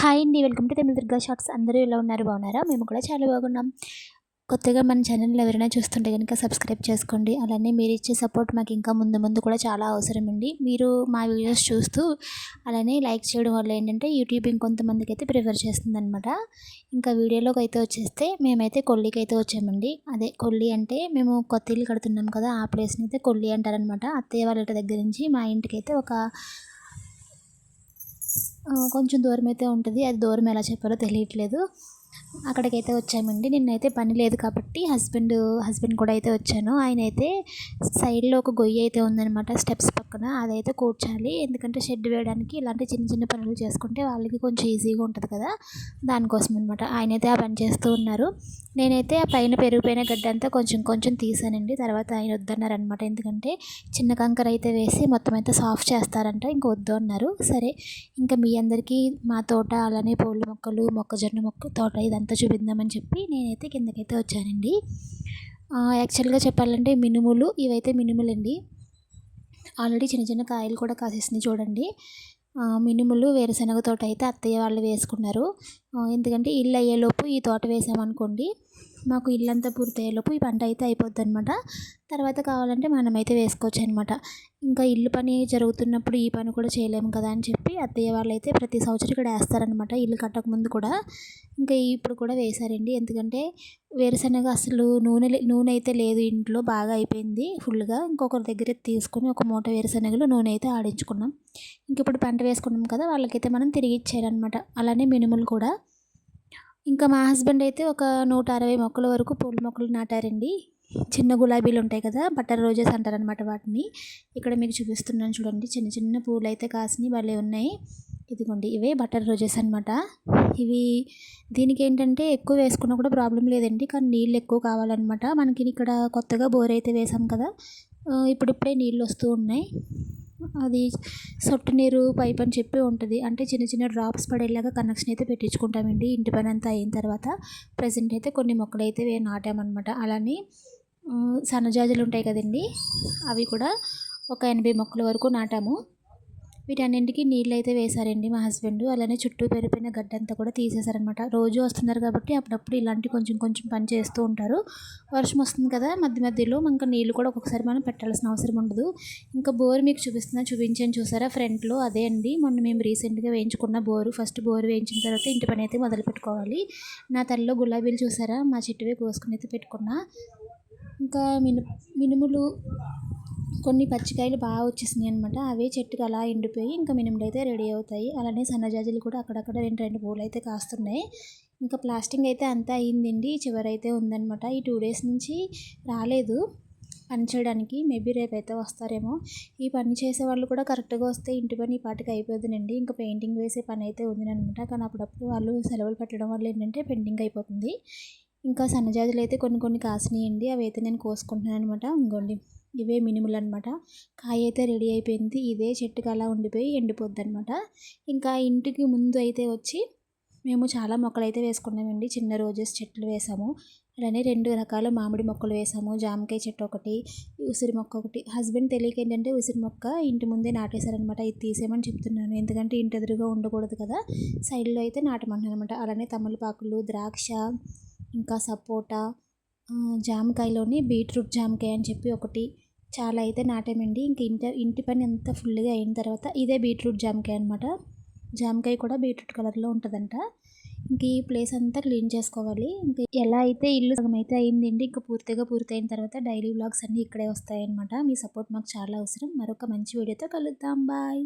Hi అండి welcome to Tamila Durga shorts. అందరూ ఎలా ఉన్నారు? బాగున్నారా? మేము కూడా చాలా బాగున్నాం. కొత్తగా మన ఛానల్ ఎవరైనా చూస్తుంటే కనుక సబ్స్క్రైబ్ చేసుకోండి. అలానే మీరు ఇచ్చే సపోర్ట్ మాకు ఇంకా ముందు ముందు కూడా చాలా అవసరం అండి. మీరు మా వీడియోస్ చూస్తూ అలానే లైక్ చేయడం వల్ల ఏంటంటే యూట్యూబ్ ఇంకొంతమందికి అయితే ప్రిఫర్ చేస్తుందనమాట ఇంకా వీడియోలోకి అయితే వచ్చేస్తే మేమైతే కొల్లికి అయితే వచ్చామండి. అదే కొల్లి అంటే మేము కొత్త ఇల్లు కడుతున్నాం కదా ఆ ప్లేస్ని అయితే కొల్లి అంటారనమాట అత్తయ్య వాళ్ళ దగ్గర నుంచి మా ఇంటికి అయితే ఒక కొంచెం దూరం అయితే ఉంటుంది. అది దూరం ఎలా చెప్పాలో తెలియట్లేదు. అక్కడికైతే వచ్చామండి. నిన్నైతే పని లేదు కాబట్టి హస్బెండ్ హస్బెండ్ కూడా అయితే వచ్చాను. ఆయన అయితే సైడ్లో ఒక గొయ్యి అయితే ఉందనమాట స్టెప్స్ పక్కన. అదైతే కూర్చాలి. ఎందుకంటే షెడ్ వేయడానికి ఇలాంటి చిన్న చిన్న పనులు చేసుకుంటే వాళ్ళకి కొంచెం ఈజీగా ఉంటుంది కదా. దానికోసం అనమాట ఆయన అయితే ఆ పని చేస్తూ ఉన్నారు. నేనైతే ఆ పైన పెరిగిపోయిన గడ్డ అంతా కొంచెం కొంచెం తీసానండి. తర్వాత ఆయన వద్దన్నారనమాట ఎందుకంటే చిన్న కంకర అయితే వేసి మొత్తం అయితే సాఫ్ట్ చేస్తారంట. ఇంక వద్దు అన్నారు సరే ఇంకా మీ అందరికీ మా తోట అలానే పూల మొక్కలు మొక్కజొన్న మొక్క తోట ఇదంతా చూపిద్దామని చెప్పి నేనైతే కిందకైతే వచ్చానండి. యాక్చువల్గా చెప్పాలంటే మినుములు ఇవైతే మినుములండి. ఆల్రెడీ చిన్న చిన్న కాయలు కూడా కాసేసినాయి చూడండి. మినుములు వేరుశనగ తోట అయితే అత్తయ్య వాళ్ళు వేసుకున్నారు. ఎందుకంటే ఇల్లు అయ్యేలోపు ఈ తోట వేసామనుకోండి మాకు ఇల్లంతా పూర్తయ్యేలోపు ఈ పంట అయితే అయిపోద్ది అనమాట తర్వాత కావాలంటే మనమైతే వేసుకోవచ్చు అనమాట ఇంకా ఇల్లు పని జరుగుతున్నప్పుడు ఈ పని కూడా చేయలేము కదా అని చెప్పి అత్తయ్య వాళ్ళు అయితే ప్రతి సంవత్సరం ఇక్కడ వేస్తారనమాట ఇల్లు కట్టకముందు కూడా. ఇంకా ఇప్పుడు కూడా వేశారండి. ఎందుకంటే వేరుశనగ అసలు నూనె నూనె అయితే లేదు ఇంట్లో బాగా అయిపోయింది ఫుల్గా. ఇంకొకరి దగ్గర తీసుకొని ఒక మూట వేరుశనగలు నూనె అయితే ఆడించుకున్నాం. ఇంక ఇప్పుడు పంట వేసుకున్నాం కదా వాళ్ళకైతే మనం తిరిగి ఇచ్చారనమాట అలానే మినుములు కూడా. ఇంకా మా హస్బెండ్ అయితే ఒక నూట అరవై మొక్కల వరకు పూల మొక్కలు నాటారండి. చిన్న గులాబీలు ఉంటాయి కదా బటర్ రోజెస్ అంటారనమాట వాటిని. ఇక్కడ మీకు చూపిస్తున్నాను చూడండి చిన్న చిన్న పూలు అయితే కాసినవి భలే ఉన్నాయి. ఇదిగోండి ఇవే బటర్ రోజెస్ అనమాట ఇవి దీనికి ఏంటంటే ఎక్కువ వేసుకున్నా కూడా ప్రాబ్లం లేదండి కానీ నీళ్ళు ఎక్కువ కావాలన్నమాట. మనకి ఇక్కడ కొత్తగా బోర్ అయితే వేసాం కదా ఇప్పుడిప్పుడే నీళ్ళు వస్తూ ఉన్నాయి. అది సొట్టు నీరు పైప్ అని చెప్పి ఉంటుంది. అంటే చిన్న చిన్న డ్రాప్స్ పడేలాగా కనెక్షన్ అయితే పెట్టించుకుంటామండి. ఇంటి పని అంతా అయిన తర్వాత ప్రజెంట్ అయితే కొన్ని మొక్కలు అయితే నాటామన్నమాట. అలానే సన్నజాజులు ఉంటాయి కదండి అవి కూడా ఒక ఎనభై మొక్కల వరకు నాటాము. వీటన్నింటికి నీళ్ళు అయితే వేశారండి మా హస్బెండ్. అలానే చుట్టూ పెరిపోయిన గడ్డంతా కూడా తీసేశారనమాట రోజు వస్తున్నారు కాబట్టి అప్పుడప్పుడు ఇలాంటి కొంచెం కొంచెం పని చేస్తూ ఉంటారు. వర్షం వస్తుంది కదా మధ్య మధ్యలో ఇంకా నీళ్ళు కూడా ఒక్కొక్కసారి మనం పెట్టాల్సిన అవసరం ఉండదు. ఇంకా బోర్ మీకు చూపిస్తున్నా చూపించాను చూసారా? ఫ్రంట్లో అదే అండి. మొన్న మేము రీసెంట్గా వేయించుకున్న బోరు ఫస్ట్ బోర్ వేయించిన తర్వాత ఇంటి పని అయితే మొదలు పెట్టుకోవాలి. నా తల్లిలో గులాబీలు చూసారా? మా చెట్టువే కోసుకుని అయితే పెట్టుకున్నా. ఇంకా మిను మినుములు కొన్ని పచ్చికాయలు బాగా వచ్చేసినాయి అనమాట అవే చెట్టుకి అలా ఎండిపోయి ఇంకా మినిమం అయితే రెడీ అవుతాయి. అలానే సన్నజాజులు కూడా అక్కడక్కడ రెండు రెండు పూలు అయితే కాస్తున్నాయి. ఇంకా ప్లాస్టింగ్ అయితే అంతా అయ్యిందండి చివరైతే ఉందనమాట ఈ టూ డేస్ నుంచి రాలేదు పని చేయడానికి. మేబీ రేపు అయితే వస్తారేమో. ఈ పని చేసే వాళ్ళు కూడా కరెక్ట్గా వస్తే ఇంటి పని ఈ పాటికి అయిపోతుందండి. ఇంకా పెయింటింగ్ వేసే పని అయితే ఉందనమాట కానీ అప్పుడప్పుడు వాళ్ళు సెలవులు పెట్టడం వల్ల ఏంటంటే పెండింగ్ అయిపోతుంది. ఇంకా సన్నజాజులు అయితే కొన్ని కొన్ని కాసినాయండి. అవి అయితే నేను కోసుకుంటున్నాను అనమాట ఇంకోండి ఇవే మినుములు అనమాట కాయ అయితే రెడీ అయిపోయింది. ఇదే చెట్టుకి అలా ఉండిపోయి ఎండిపోద్ది అనమాట ఇంకా ఇంటికి ముందు అయితే వచ్చి మేము చాలా మొక్కలు అయితే వేసుకున్నామండి. చిన్న రోజెస్ చెట్లు వేసాము. అలానే రెండు రకాల మామిడి మొక్కలు వేసాము. జామకాయ చెట్టు ఒకటి ఉసిరి మొక్క ఒకటి. హస్బెండ్ తెలియక ఏంటంటే ఉసిరి మొక్క ఇంటి ముందే నాటేశారనమాట ఇది తీసేయమని చెప్తున్నాను. ఎందుకంటే ఇంటి ఎదురుగా ఉండకూడదు కదా. సైడ్లో అయితే నాటమంటున్నాను అనమాట అలానే తమలపాకులు ద్రాక్ష ఇంకా సపోటా జామకాయలోని బీట్రూట్ జామకాయ అని చెప్పి ఒకటి చాలా అయితే నాటామండి. ఇంక ఇంటి ఇంటి పని అంతా ఫుల్గా అయిన తర్వాత ఇదే బీట్రూట్ జామకాయ అనమాట జామకాయ కూడా బీట్రూట్ కలర్లో ఉంటుందంట. ఇంక ఈ ప్లేస్ అంతా క్లీన్ చేసుకోవాలి. ఇంకా ఎలా అయితే ఇల్లు సగం అయితే అయిందండి ఇంకా పూర్తిగా పూర్తయిన తర్వాత డైలీ వ్లాగ్స్ అన్నీ ఇక్కడే వస్తాయన్నమాట. మీ సపోర్ట్ మాకు చాలా అవసరం. మరొక మంచి వీడియోతో కలుద్దాం. బాయ్.